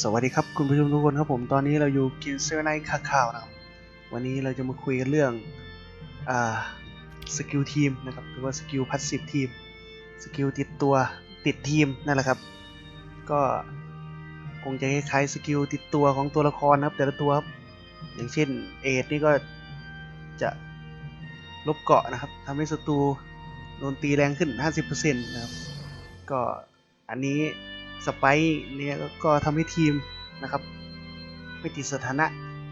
สวัสดีครับคุณผู้ชมทุกคนครับผมตอนนี้เราอยู่กินเซเว่นไนท์ข่าวนะครับวันนี้เราจะมาคุยกันเรื่องอสกิลทีมนะครับหรือว่าสกิลพัสซีฟทีมสกิลติดตัวติดทีมนั่นแหละครับ ก็คงจะคล้ายๆสกิลติดตัวของตัวละครนะครับแต่ละตัวครับอย่างเช่นเอดนี่ก็จะลบเกาะนะครับทำให้ศัตรูโดนตีแรงขึ้น 50%นะครับก็อันนี้ สไปร์เนี่ยก็ทำให้ทีมนะครับไม่ติดสถานะ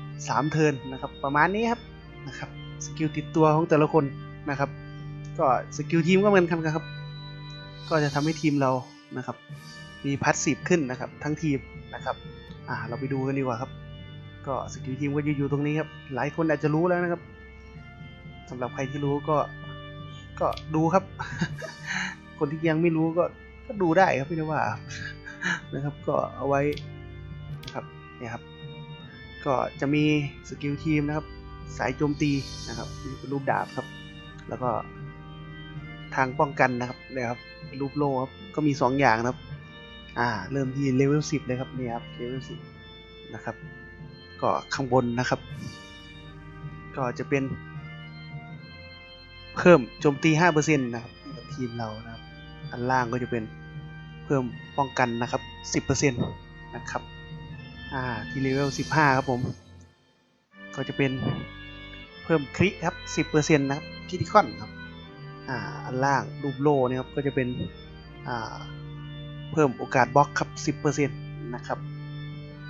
3 เทินนะครับ ประมาณนี้ครับนะครับสกิลติดตัวของแต่ละคนนะครับ ก็สกิลทีมก็เหมือนกันครับ ก็จะทำให้ทีมเรานะครับ มีพัสซีฟขึ้นนะครับ ทั้งทีมนะครับอ่าเราไปดูกันดีกว่าครับ ก็สกิลทีมก็จะอยู่ตรงนี้ครับ หลายคนอาจจะรู้แล้วนะครับสำหรับใครที่รู้ก็ก็ดูครับ คนที่ยังไม่รู้ก็ก็ดูได้ครับพี่นว่า นะครับก็เอาไว้นะครับเนี่ยครับก็จะมีสกิลทีมนะครับสายโจมตีนะครับเป็นรูปดาบครับ แล้วก็ทางป้องกันนะครับเนี่ยครับรูปโล่ครับก็มี 2 อย่างนะครับอ่าเริ่มที่เลเวล10เลยครับเนี่ยครับเลเวล10นะครับก็ข้างบนนะครับ ก็จะเป็น เพิ่มโจมตี5%นะครับกับทีมเรานะครับ อันล่างก็จะเป็น เพิ่มป้องกันนะครับ 10%นะครับอ่าที่เลเวล 15 ครับผม ก็จะเป็นเพิ่มคริครับ 10%นะครับคิติคอนครับอ่าอันล่างรูปโลเนี่ยครับก็จะเป็นอ่าเพิ่มโอกาสบล็อกครับ 10%นะครับ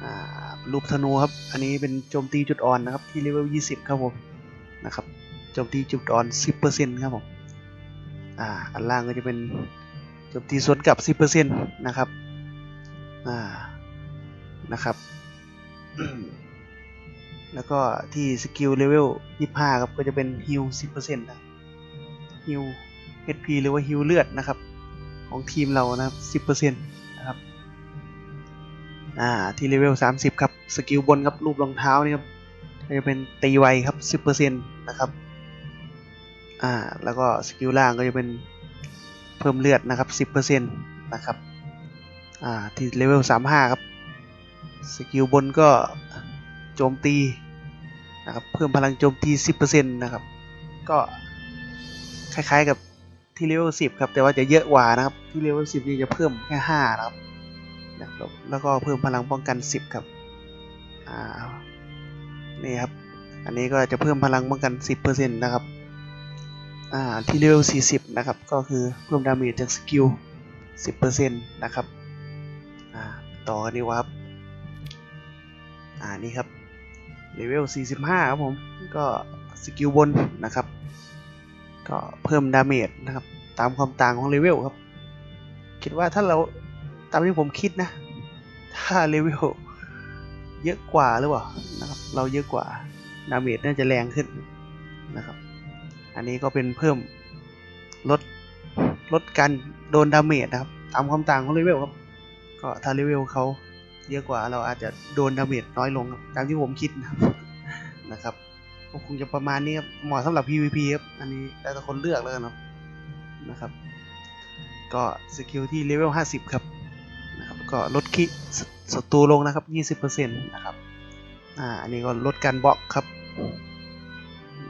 อ่ารูปธนูครับ อันนี้เป็นโจมตีจุดอ่อนนะครับที่เลเวล 20 ครับผมนะครับโจมตีจุดอ่อน 10%ครับผมอ่าอันล่างก็จะเป็น จมตีสวนกลับ 10%นะครับอ่านะครับ แล้วก็ที่สกิลเลเวล25 ครับ ก็จะเป็นฮิล10%นะฮิล HP หรือว่าฮิลเลือดนะครับ ของทีมเรานะครับ 10%นะครับอ่าที่เลเวล 30 ครับ สกิลบนครับ รูปรองเท้านี่ครับก็จะเป็นตีไวครับ 10%นะครับอ่าแล้วก็สกิลล่างก็จะเป็น เพิ่มเลือดนะครับ 10%นะครับอ่าที่เลเวล 35 ครับ สกิลบนก็โจมตีนะครับเพิ่มพลังโจมตี 10%นะครับ ก็คล้ายๆกับที่เลเวล 10 ครับ แต่ว่าจะเยอะกว่านะครับ ที่เลเวล 10 นี่จะเพิ่มแค่ 5 นะครับ แล้วก็เพิ่มพลังป้องกัน 10 ครับอ่านี่ครับ อันนี้ก็จะเพิ่มพลังป้องกัน 10%นะครับ อ่าที่เลเวล40 นะครับ ก็คือเพิ่มดาเมจจากสกิล 10%นะครับอ่าต่อกันดีกว่าครับอ่านี่ครับเลเวล45 ครับผม ก็สกิลบนนะครับ ก็เพิ่มดาเมจนะครับ ตามความต่างของเลเวลครับ คิดว่าถ้าเราตามที่ผมคิดนะ ถ้าเลเวลเยอะกว่าหรือเปล่านะครับ เราเยอะกว่าดาเมจน่าจะแรงขึ้นนะครับ อันนี้ก็เป็นเพิ่มลดลดการโดนดาเมจนะครับ ตามความต่างของเลเวลครับ ก็ถ้าเลเวลเขาเยอะกว่าเราอาจจะโดนดาเมจน้อยลงตามที่ผมคิดนะครับนะครับก็คงจะประมาณนี้ครับเหมาะสำหรับ PVP ครับ อันนี้แล้วแต่คนเลือกแล้วกันนะนะครับ ก็สกิลที่เลเวล 50 ครับนะครับ ก็ลดคิศัตรูลงนะครับ 20%นะครับ อ่า อันนี้ก็ลดการบล็อกครับ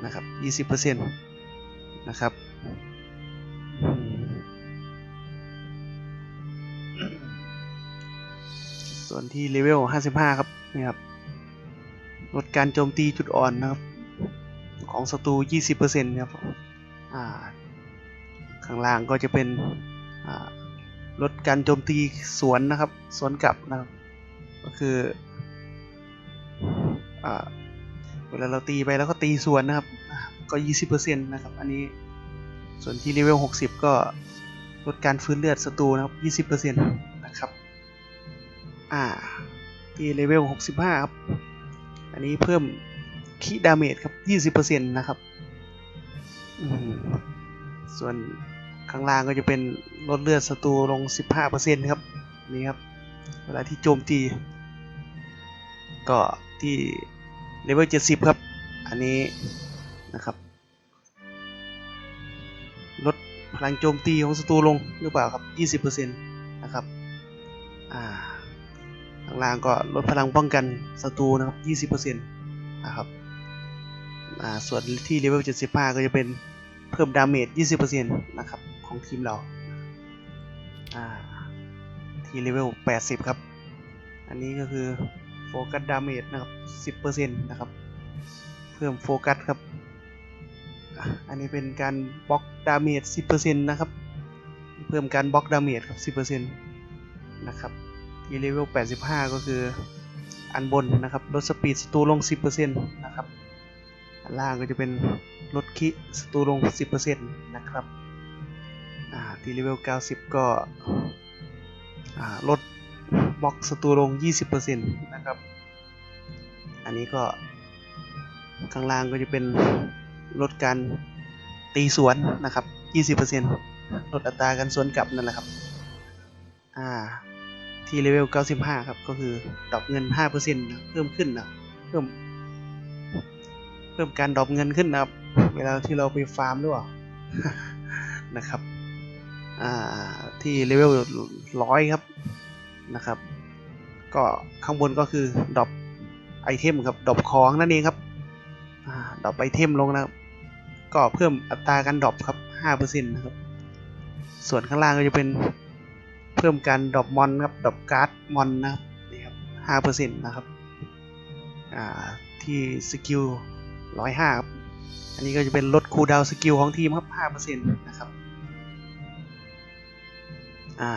นะครับ 20% นะครับ ส่วนที่เลเวล 55 ครับนี่ครับลดการโจมตีจุดอ่อนนะครับ ของศัตรู 20%ครับอ่าข้างล่างก็จะเป็นลดการโจมตีสวนนะครับ สวนกลับนะครับ ก็คืออ่าเวลาเราตีไปแล้วก็ตีสวนนะครับ ก็ 20%นะครับ อันนี้ส่วนที่เลเวล 60 ก็ลดการฟื้นเลือดศัตรูนะครับ 20%นะครับ อ่า ที่เลเวล 65 ครับ อันนี้เพิ่มคีดาเมจครับ 20%นะครับส่วนข้างล่างก็จะเป็นลดเลือดศัตรูลง 15%ครับ นี่ครับ เวลาที่โจมตี ก็ที่เลเวล 70 ครับ อันนี้ นะครับ ลดพลังโจมตีของศัตรูลงหรือเปล่าครับ 20%นะครับอ่าข้างางล่างก็ลดพลังป้องกันศัตรูนะครับ 20%นะครับอ่าส่วนที่เลเวล 75 ก็จะเป็นเพิ่มดาเมจ 20%นะครับของทีมเราอ่าที่เลเวล 80 ครับ อันนี้ก็คือโฟกัสดาเมจนะครับ 10%นะครับ เพิ่มโฟกัสครับ อันนี้เป็นการบล็อกดาเมจ 10%นะครับ เพิ่มการบล็อกดาเมจครับ 10%นะครับ ที่เลเวล 85 ก็คืออันบนนะครับ ลดสปีดสตูลง 10%นะครับ อันล่างก็จะเป็นลดคิสตูลง 10%นะครับอ่าที่เลเวล 90 ก็อ่าลดบล็อกสตูลง 20%นะครับ อันนี้ก็ข้างล่างก็จะเป็น ลดการตีสวนนะครับ 20%ลดอัตราการสวนกลับนั่นแหละครับ อ่า ที่เลเวล 95 ครับ ก็คือดรอปเงิน 5%นะเพิ่มขึ้นนะเพิ่ม เพิ่มการดรอปเงินขึ้นนะครับ เวลาที่เราไปฟาร์มด้วยนะครับ อ่า ที่เลเวล 100 ครับ นะครับ ก็ข้างบนก็คือดรอปไอเทมครับดรอปของนั่นเองครับอดรอปไอเทมลงนะครับ ก็เพิ่มอัตราการดรอปครับ5%นะครับ ส่วนข้างล่างก็จะเป็นเพิ่มการดรอปมอนครับดรอปการ์ดมอนนะครับนี่ครับห้าเปอร์เซ็นะครับอ่าที่สกิลร้อยห้าครับอันนี้ก็จะเป็นลดคูลดาวน์สกิลของทีมครับห้าเปอร์เซ็นะครับอ่า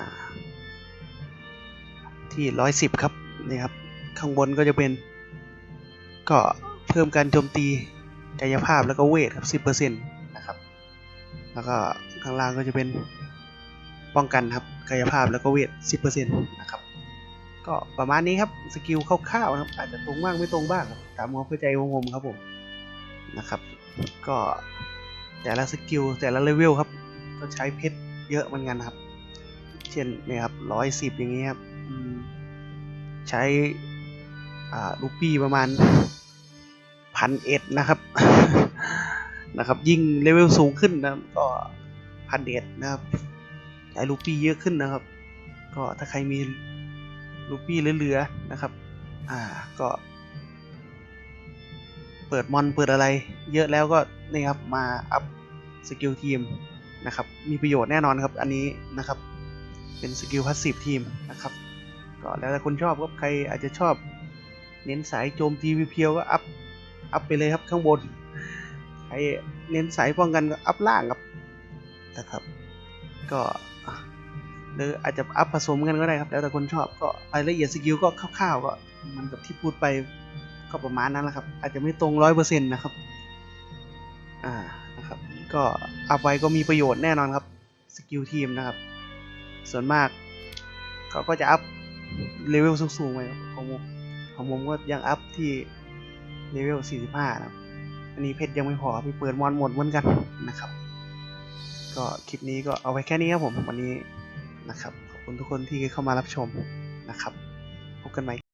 ที่ร้อยสิบครับนี่ครับ ข้างบนก็จะเป็นก็เพิ่มการโจมตี กายภาพแล้วก็เวทครับสิบเปอร์เซ็นต์นะครับ แล้วก็ข้างล่างก็จะเป็นป้องกันครับกายภาพแล้วก็เวท10%นต์นะครับก็ประมาณนี้ครับสกิลคร่าวๆนะครับ อาจจะตรงบ้างไม่ตรงบ้างตามความเข้าใจของผมครับผมนะครับ ก็แต่ละสกิลแต่ละเลเวลครับ ก็ใช้เพชรเยอะเหมือนกันครับ เช่นเนี่ยครับร้อยสิบอย่างเงี้ยครับใช้อ่าลูปี้ประมาณ พันเอ็ดนะครับนะครับ ยิ่งเลเวลสูงขึ้นนะก็พันเอ็ดนะครับใช้ลูปี้เยอะขึ้นนะครับ ก็ถ้าใครมีลูปี้เหลือๆนะครับ อ่าก็ เปิดมอนเปิดอะไร เยอะแล้วก็นี่ครับมาอัพสกิลทีมนะครับ มีประโยชน์แน่นอนครับ อันนี้นะครับ เป็นสกิลพาสซีฟทีมนะครับ ก็แล้วแต่คนชอบครับใครอาจจะชอบ เน้นสายโจมตีเพียวๆก็อัพ อัพไปเลยครับข้างบนใครเน้นสายป้องกันก็อัพล่างครับนะครับ ก็หรืออาจจะอัพผสมกันก็ได้ครับ แล้วแต่คนชอบก็รายละเอียดสกิลก็คร่าวๆก็มันกับที่พูดไปก็ประมาณนั้นแหละครับ อาจจะไม่ตรงร้อยเปอร์เซ็นต์นะครับอ่านะครับ ก็อัพไว้ก็มีประโยชน์แน่นอนครับสกิลทีมนะครับ ส่วนมากเขาก็จะอัพเลเวลสูงๆไปครับของผมของผมก็ยังอัพที่ เลเวล 45 นะอันนี้เพชรยังไม่พอพี่เปิดมอนหมดเหมือนกันนะครับ ก็คลิปนี้ก็เอาไว้แค่นี้ครับผมวันนี้นะครับ ขอบคุณทุกคนที่เข้ามารับชมนะครับ พบกันใหม่